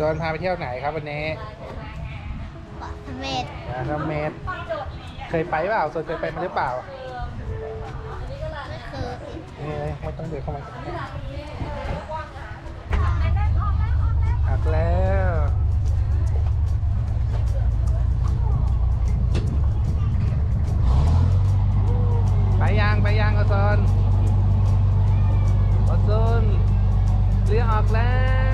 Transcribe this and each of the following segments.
ซนพาไปเที่ยวไหนครับวันนี้เกาะเสม็ดนะเสม็ดเคยไปเปล่าโซนเคยไปมาหรือเปล่าไม่เคยนี่เลยไม่ต้องเดินเข้ามาหักแล้วไปยังไปยังอโซนอโซนเรือออกแล้ว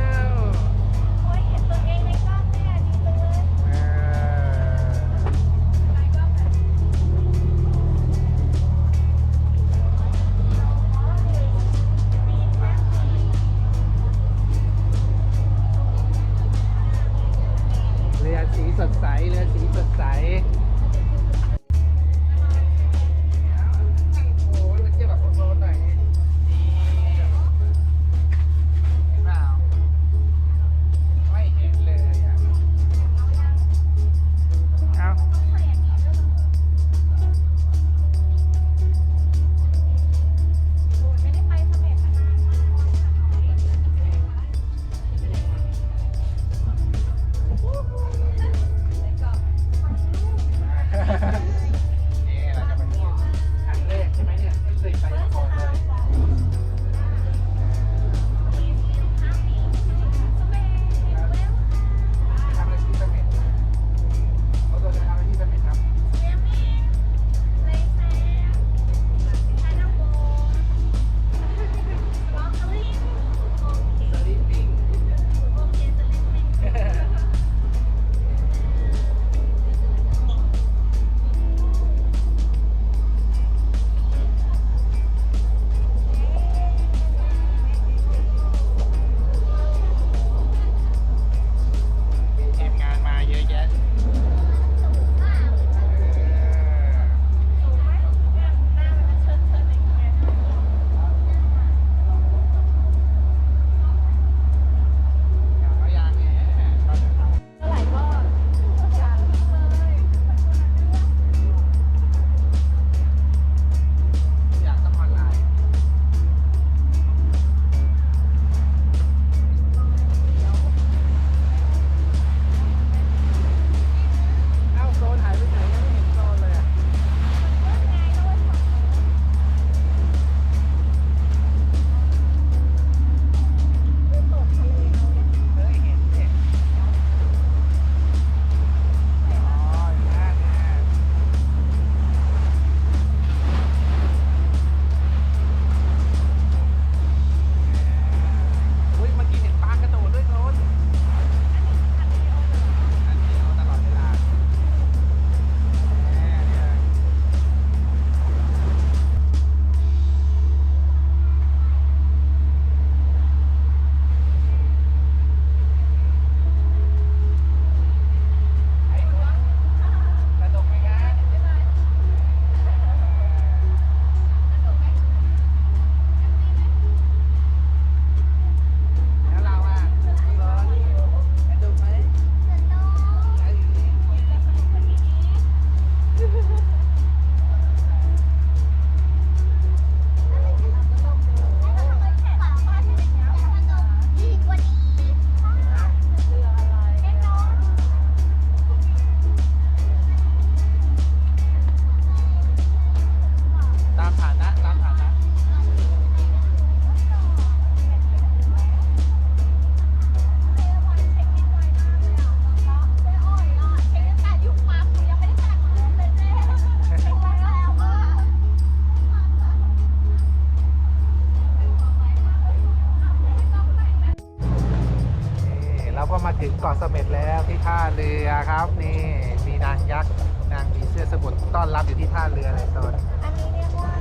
ก็มาถึงเกาะเสม็ดแล้วที่ท่าเรือครับนี่มีนางยักษ์นางผีเสื้อสมุทรต้อนรับอยู่ที่ท่าเรือเลยโซนอันนี้เรียกว่า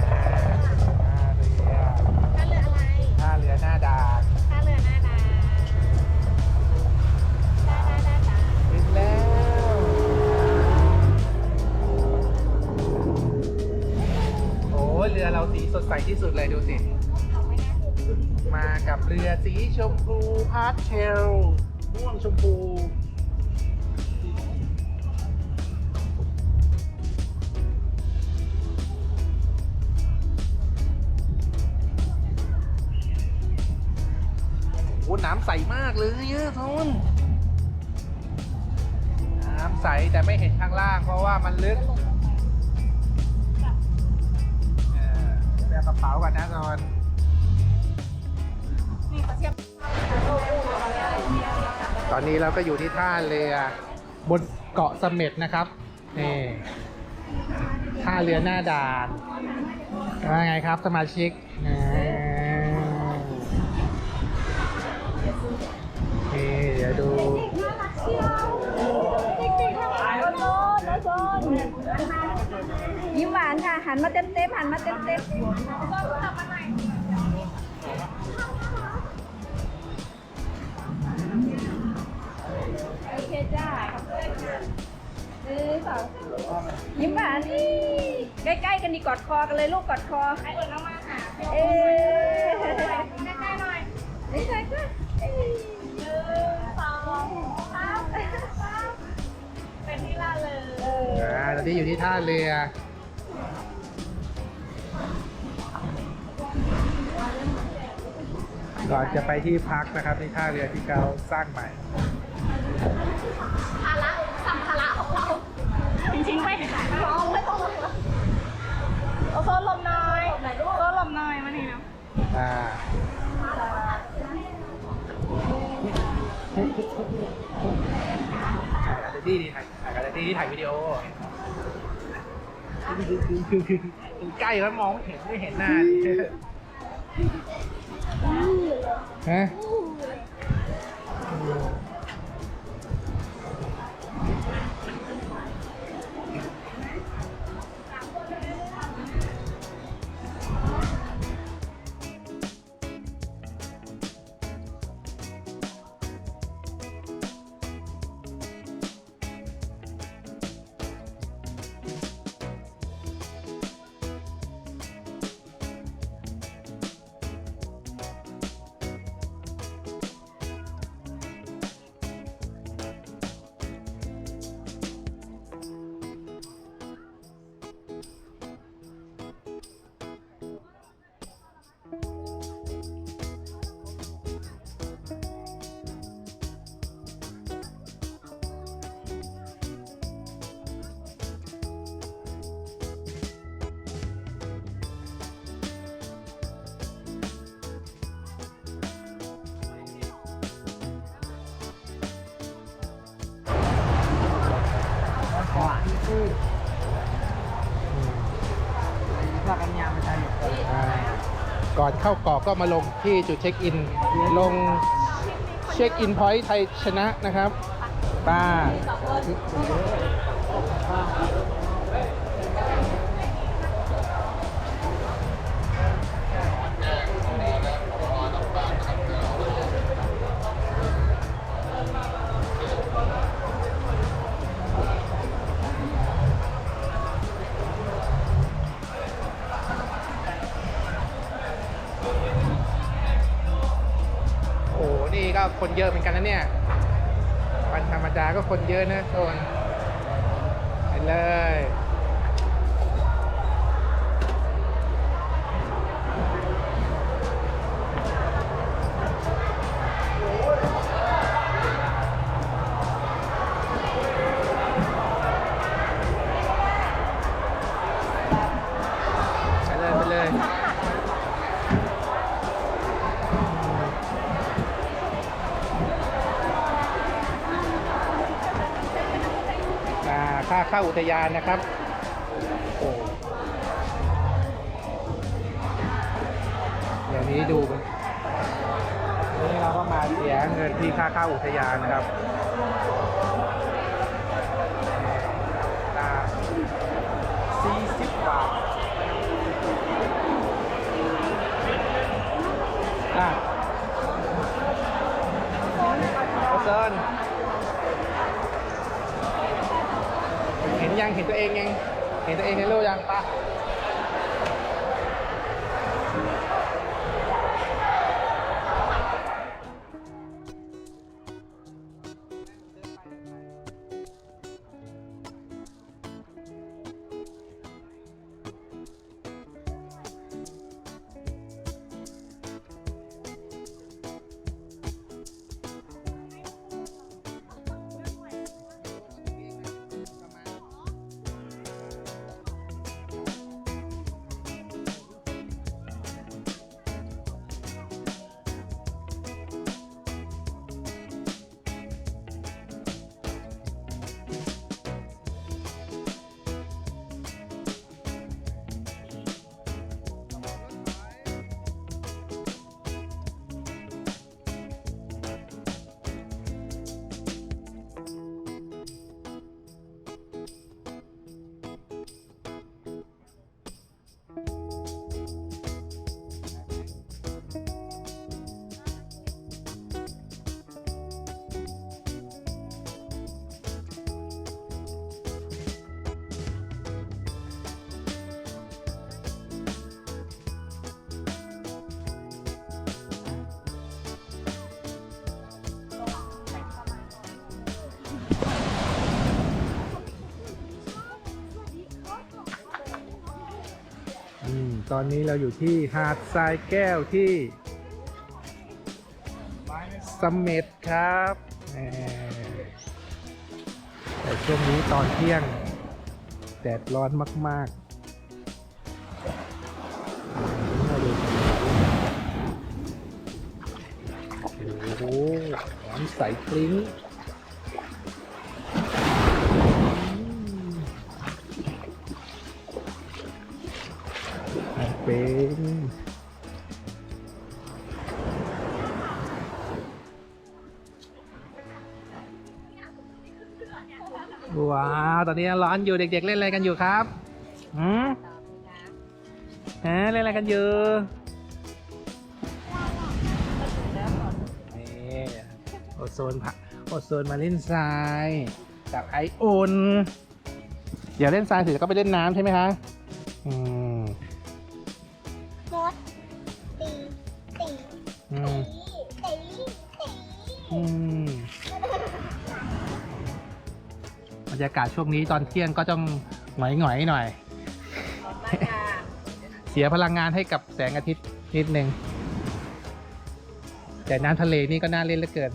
อ่าท่าเรือท่าเรืออะไรท่าเรือหน้าด่านท่าเรือหน้าดาดาดาดาดาถึงแล้วโอ้ยเรือเราสีสดใสที่สุดเลยดูสิ มากับเรือสีชมพูพาสเทล ม่วงชมพูน้ำใสมากเลยอะทนน้ำใสแต่ไม่เห็นข้างล่างเพราะว่ามันลึก นนี้เราก็อยู่ที่ท่าเรือบนเกาะเสม็ดนะครับนี่ท่าเรือหน้าด่านว่าไงครับสมาชิกนี่เดี๋ยวดูยิ้มหวานค่ะ หันมาเต็มเต็มๆหันมาเต็มเต็ม จ้าหนึ่งสองยิ้มหวานนี่ใกล้ๆกันดีกอดคอกันเลยลูกกอดคอใครเอ่ยน้องมาหาเอ๊ใกล้ๆหน่อยนี่ใช่ค่ะหนึ่งสองสามเป็นที่ละเลยอ่าตอนนี้อยู่ที่ท่าเรือก่อนจะไปที่พักนะครับที่ท่าเรือที่เขาสร้างใหม่ ภาระสัมภาระของเราจริงๆไม่ร้องไม่ต้องเอาโซ่ลมหน่อยโซ่ลมหน่อยมานี่นะอ่าถ่ายกับที่ดีถ่ายถ่ายกับที่ที่ถ่ายวิดีโอคือใกล้แล้วมองไม่เห็นไม่เห็นหน้าดิฮะ ก่อนเข้าเกาะก็มาลงที่จุดเช็คอิน ลงเช็คอินพอยต์ไทยชนะนะครับป้า คนเยอะนะโซนไปเลย ทยานนะครับอ้เดี๋ยวนี้ดูนี่เราก็มาเสียเงินที่ค่าเข้าอุทยานนะครับ เห็นตัวเองในโลกยังปะ ตอนนี้เราอยู่ที่หาดทรายแก้วที่สมเม็ดครับแต่ช่วงนี้ตอนเที่ยงแดดร้อนมากๆนโอ้โหน้ำใสกลิ้ง นี้ร้อนอยู่เด็ก ๆ เล่นอะไรกันอยู่ครับหืมฮะเล่นอะไรกันอยู่นี่โอโซนพะโอโซนมาเล่นทรายกับไออุ่นเดี๋ยวเล่นทรายเสร็จแล้วก็ไปเล่นน้ำใช่ไหมคะอืม รรยากาศช่วงนี้ตอนเที่ยงก็ต้องหงอยๆหน่อย เสียพลังงานให้กับแสงอาทิตย์นิดนึงแต่น้ำทะเลนี่ก็น่าเล่นเหลือเกิน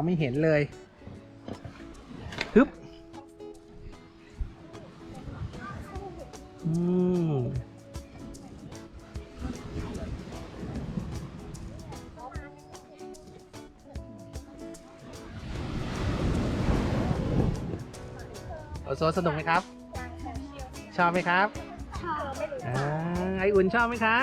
องไม่เห็นเลยฮึบอืมโอโซนสนุกไหมครับ ชอบไหมครับ ชอบไม่รู้อ่าไออุ่นชอบไหมคะ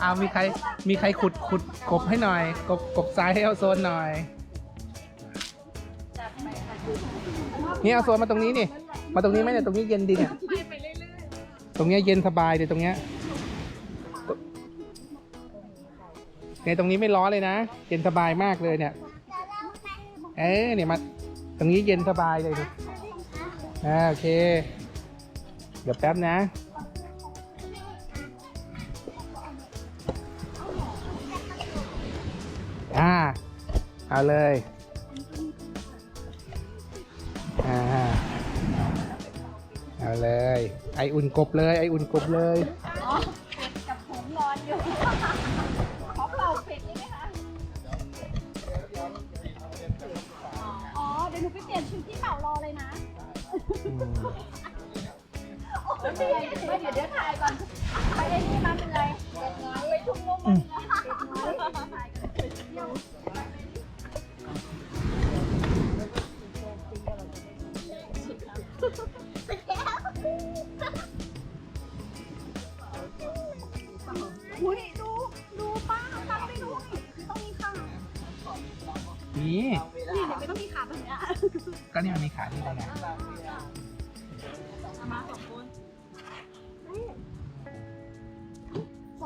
เอามีใครมีใครขุดขุดกบให้หน่อย กบกบทรายให้เอาโซนหน่อยนี่เอาโซนมาตรงนี้นี่มาตรงนี้ไหมเนี่ยตรงนี้เย็นดีเนี่ยตรงเนี้ยเย็นสบายเลยตรงเนี้ยเนี่ยตรงนี้ไม่ร้อนเลยนะเย็นสบายมากเลยเนี่ย เอ้เนี่ยมาตรงนี้เย็นสบายเลยดิอ่าโอเค เดี๋ยวแป๊บนะ เอาเลยอ่าเอาเลย ไออุ่นกบเลย ไออุ่นกบเลยๆอ๋อเป็ดกับผมนอนอยู่ขอเป่าเป็ดได้ไหมคะอ๋อเดี๋ยวหนูไปเปลี่ยนชุดที่เหมารอเลยนะอืมไม่เดี๋ยวเดี๋ยวถ่ายก่อนไปไอ้นี่มาเป็นไร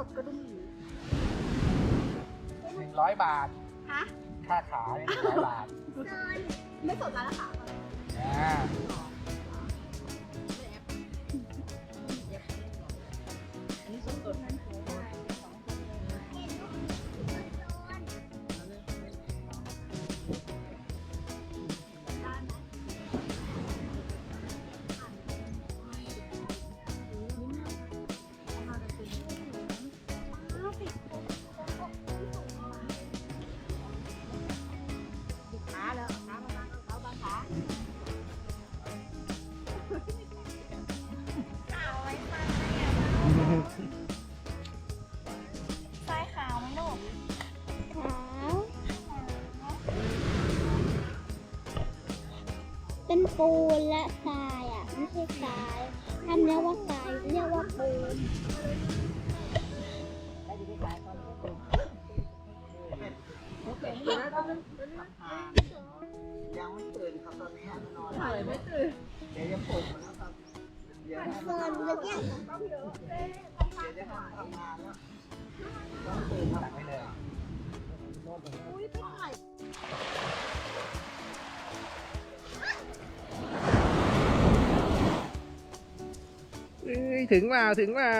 สดกระดุมหมูหนึ่งร้อยบาท ฮะค่าขาเนี่ยหนึ่งร้อยบาทไม่สดแล้วล่ะค่ะ อ่าขา เป็นปูนและทรายอะไม่ใช่ทรายท่านเรียกว่าทรายเรียกว่าปูนยังไม่ตื่นครับตอนนี้นอนไม่ตื่นเฟิร์นเมื่อกี้เอ้ย ถึงเปล่าถึงเปล่า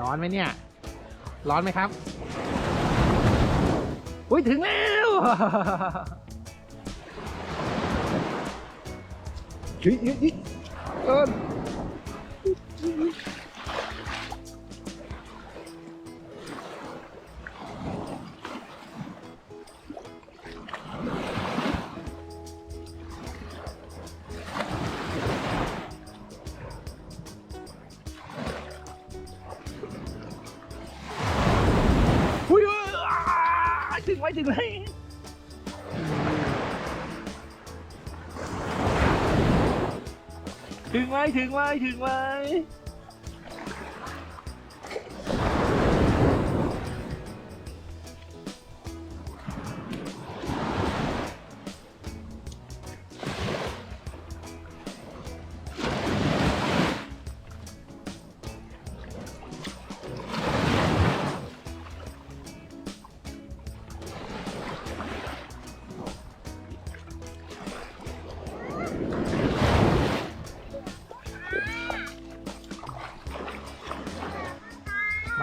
ร้อนไหมเนี่ย ร้อนไหมครับ อุ้ยถึงแล้วยุยยุยยุยเอิญอุ้ย ถึงไหมถึงไห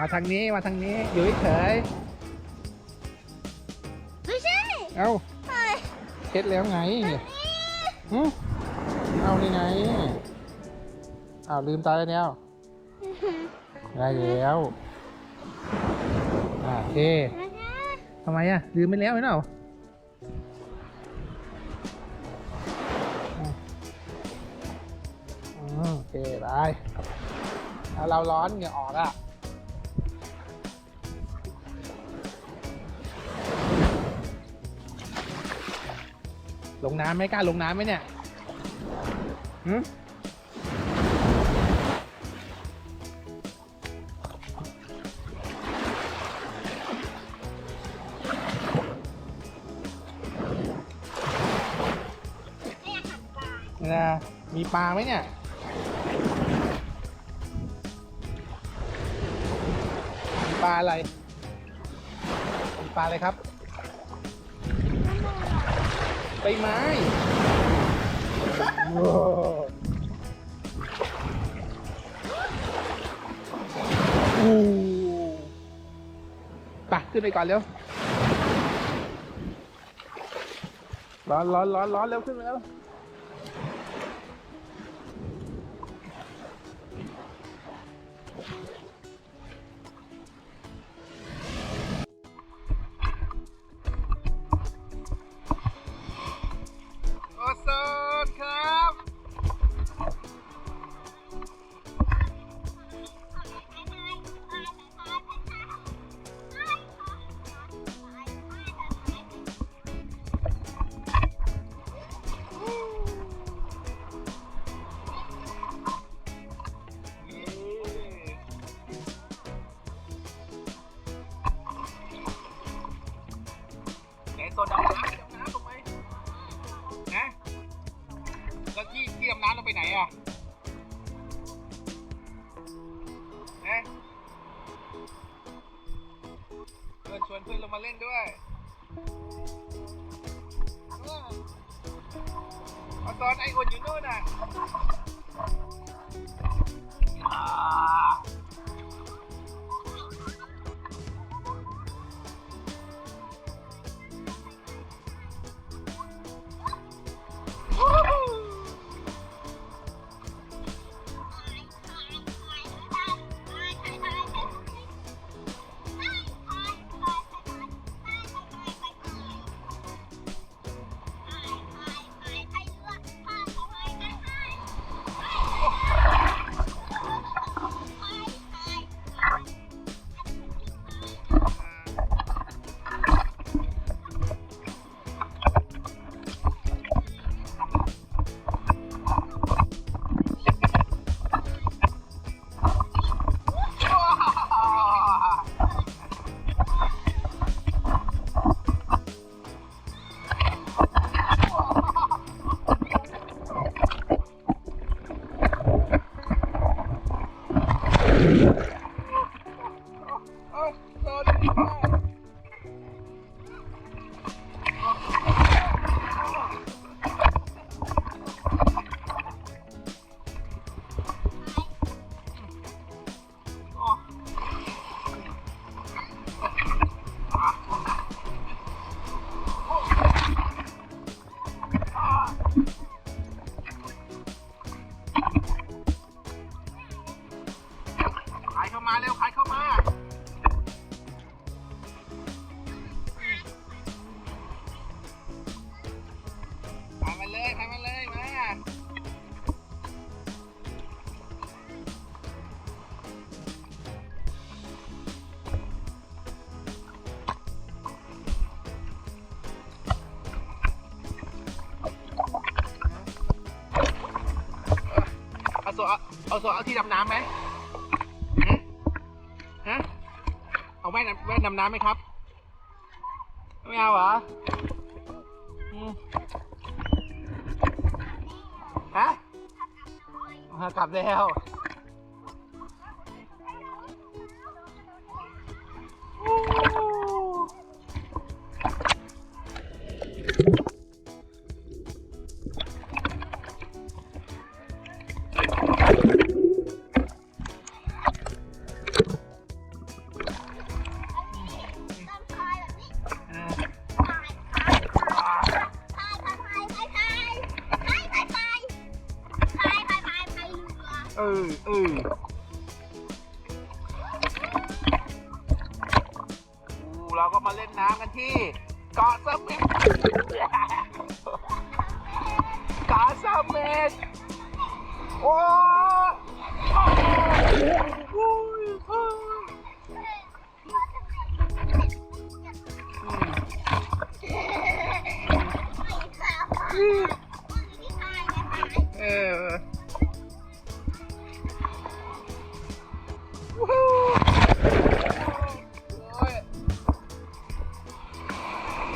มถึงไหมมาทางนี้มาทางนี้อยู่เฉยไม่ใช่ๆเอ้าเฮ้ยเช็ดแล้วไงหึเอานี่ไงอ้าวลืมตาได้แล้วได้แล้วอ่าโอเคไม่ใช่ทำไมอะลืมไปแล้วเห็นเปล่าอืมโอเคไปแล้วเราร้อนเหงื่อออกอะ ลงน้ำไหม่กล้าลงน้ำไหมเนี่ยหืมนะมีปลาไหมเนี่ย มีปลาอะไร มีปลาอะไรครับ ใบไม้โอ้โหไปขึ้นไปก่อนเร็ว ร้อนร้อนร้อนร้อนเร็วขึ้นไปแล้ว อนชวนเพื่อนลงมาเล่นด้วยเอาตอนไอ้อุ่นอยู่โน่นน่ะ เอาโซนเอาที่ดำน้ำไหมฮะฮะเอาแว่นแว่นดำน้ำไหมครับ ไม่เอาเหรออืมฮะอ่ากลับแล้ว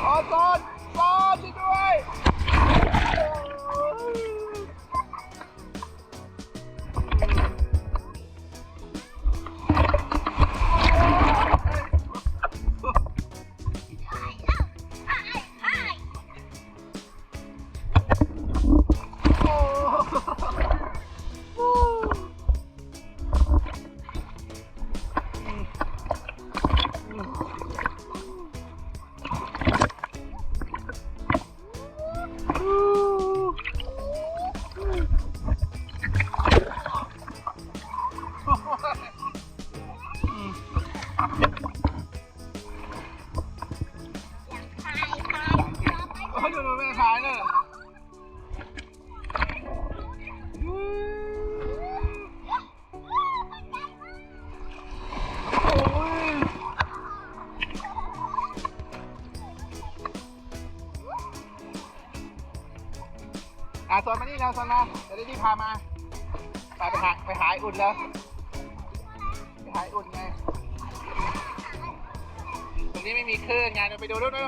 Ó, tá. โซนานี่เราโซนมาเดี๋ยวได้ที่พามาไปไปหาไปหายอุ่นแล้วไปหายอ้อุ่นไงตรงนี้ไม่มีคลื่นไงเดี๋ยวไปดูดูดู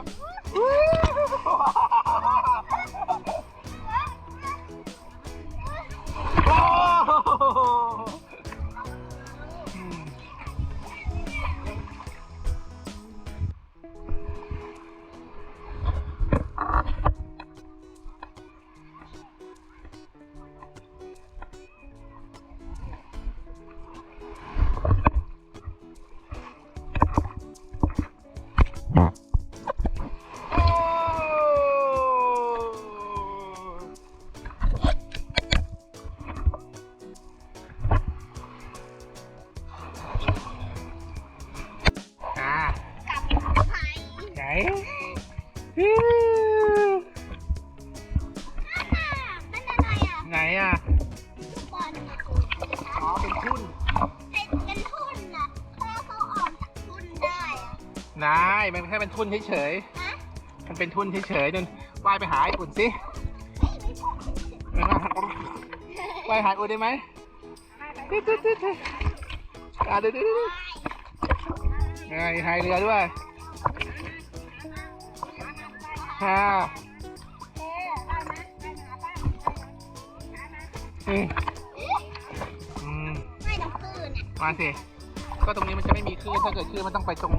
ทุ่นเฉยๆมันเป็นทุ่นเฉยๆนึงว่ายไปหาไอ้อุ่นสิว่ายหาอุ่นได้ไหมตึ๊ดตึ๊ดตึ๊ดตึ๊ดอะเดี๋ยวเดี๋ยวเดี๋ยวไงพายเรือด้วยค่ะอืมอืมมาสิก็ตรงนี้มันจะไม่มีคลื่นถ้าเกิดคลื่นมันต้องไปตรง